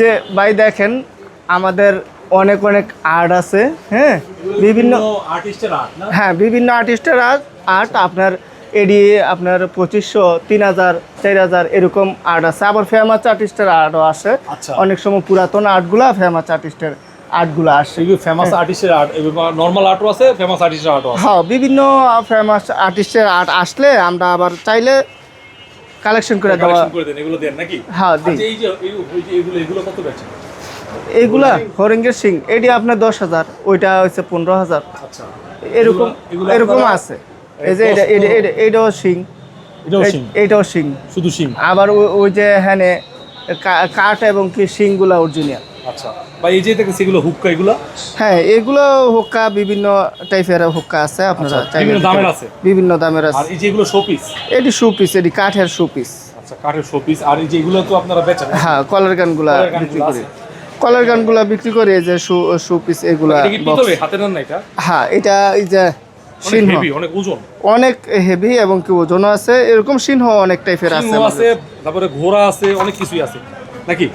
যে ভাই দেখেন আমাদের অনেক অনেক আর্ট আছে হ্যাঁ? বিভিন্ন আর্টিস্টের আর্ট হ্যাঁ বিভিন্ন আর্টিস্টের আর্ট আর্ট আপনার এডি আপনার পঁচিশশো তিন হাজার চার হাজার এরকম আর্ট আছে। আবার ফেমাস আর্টিস্টের আর্টও আসে। অনেক সময় পুরাতন আর্টগুলা ফেমাস আর্টিস্টের আর্টগুলো আসে ফেমাস আর্টিস্টের আর্ট নর্মাল আর্টও আছে ফেমাস আর্টিস্টের আর্টও হ্যাঁ বিভিন্ন ফেমাস আর্টিস্টের আর্ট আসলে আমরা আবার চাইলে কালেকশন করে দেওয়া কালেকশন করে দেন এগুলো দেন নাকি? হ্যাঁ। আচ্ছা, এই যে এগুলো এগুলো কত বেচেন? এইগুলা হরিঙ্গের সিং এটি আপনার দশ হাজার ওইটা হচ্ছে পনেরো হাজার। আচ্ছা। এরকম এরকম আছে। এই যে এটা এটা- এটা- এইটাও সিং এটাও সিং শুধু সিং আবার ওই- যে হ্যাঁ কাঠ এবং কি শিংগুলা অরিজিনাল আচ্ছা বা এই যে দেখেন সেগুলো হুক্কা এগুলো? হ্যাঁ এগুলো হুক্কা বিভিন্ন টাইপের হুক্কা আছে আপনারা আচ্ছা, বিভিন্ন দামের আছে? বিভিন্ন দামের আর এই যে এগুলো শোপিস এটি শু পিস এটি কাঠের শু পিস আচ্ছা কাঠের শোপিস আর এই যে এগুলো তো আপনারা বেচেন হ্যাঁ কলার গানগুলা বিক্রি করি। কলার গানগুলা বিক্রি করি এই যে শু শু পিস এগুলা এটা কি হাতে না এটা? হ্যাঁ এটা এই যে অনেক সিংহ। অনেক ওজন। অনেক হেভি এবং কি ওজনও আছে এরকম সিংহ অনেক টাইপের আছে আছে তারপরে ঘোড়া আছে অনেক কিছুই আছে। নাকি?